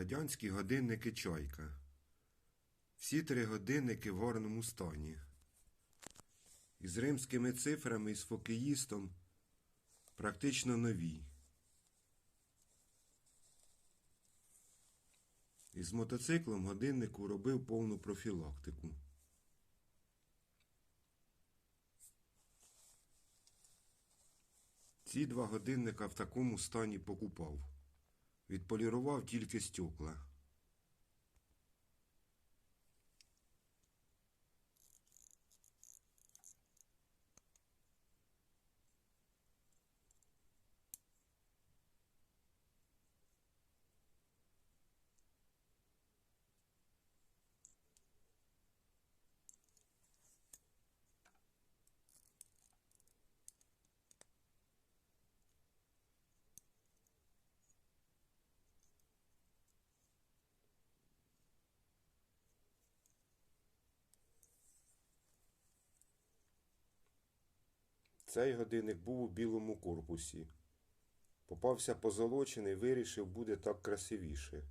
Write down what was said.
Радянські годинники Чайка. Всі три годинники в гарному стані. Із римськими цифрами і з фокеїстом практично нові. Із мотоциклом годиннику робив повну профілактику. Ці два годинника в такому стані покупав. Відполірував тільки стекла. Цей годинник був у білому корпусі. Попався позолочений, вирішив, буде так красивіше.